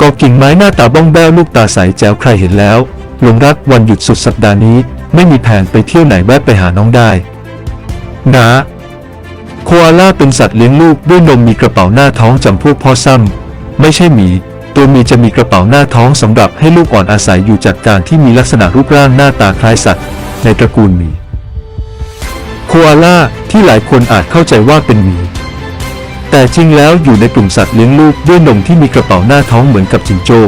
กอกิ่งไม้หน้าตาบ้องแบ้วลูกตาใสแจ๋วใครเห็นแล้วหลงรักวันหยุดสุดสัปดาห์นี้ ไม่มีแผนไปเที่ยวไหนแวะไปหาน้องได้นะโคอาล่าเป็นสัตว์เลี้ยงลูกด้วยนมมีกระเป๋าหน้าท้องจำพวกพ่อซ้ำไม่ใช่หมี ตัวมีจะมีกระเป๋าหน้าท้องสำหรับให้ลูกอ่อนอาศัยอยู่จากการที่มีลักษณะรูปร่างหน้าตาคล้ายสัตว์ ในตระกูลหมีโคอาล่าที่หลายคนอาจเข้าใจว่าเป็นหมี แต่จริงแล้วอยู่ในกลุ่มสัตว์เลี้ยงลูกด้วยนมที่มีกระเป๋าหน้าท้องเหมือนกับจิงโจ้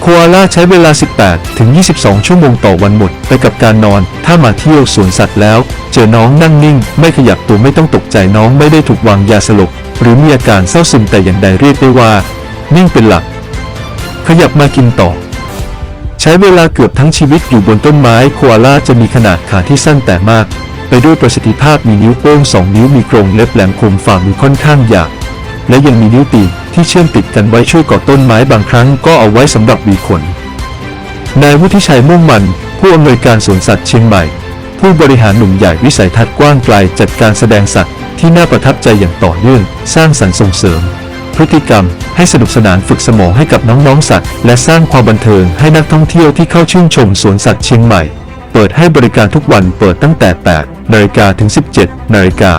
โคอาล่าใช้เวลา 18 ถึง 22 ชั่วโมงต่อวันหมดไปกับการนอน ถ้ามาเที่ยวสวนสัตว์แล้ว เจอน้องนั่งนิ่ง ไม่ขยับตัวไม่ต้องตกใจน้องไม่ได้ถูกวางยาสลบ หรือมีอาการเศร้าซึมแต่อย่างใดเรียกได้ว่า นิ่งเป็นหลัก ขยับมากินต่อ ใช้เวลาเกือบทั้งชีวิตอยู่บนต้นไม้โคอาล่าจะมีขนาดขาที่สั้นแต่มาก ไปด้วยประสิทธิภาพมีนิ้วโป้งสองนิ้วมีโครงเล็บแหลมคมฝ่ามือค่อนข้างหยาบและยังมีนิ้วตีนที่เชื่อมติดกันไว้ช่วยเกาะต้นไม้บางครั้งก็เอาไว้สำหรับหวีขนนายวุฒิชัยม่วงมัน ผู้อำนวยการสวนสัตว์เชียงใหม่ ผู้บริหารหนุ่มใหญ่วิสัยทัศน์กว้างไกลจัดการแสดงสัตว์ที่น่าประทับใจอย่างต่อเนื่องสร้างสรรค์ส่งเสริม พฤติกรรมให้สนุกสนานฝึกสมองให้กับน้องๆสัตว์ และสร้างความบันเทิงให้นักท่องเที่ยวที่เข้าชื่นชมสวนสัตว์เชียงใหม่ เปิดให้บริการทุกวันเปิดตั้งแต่ 8 นาฬิกาถึง 17 นาฬิกา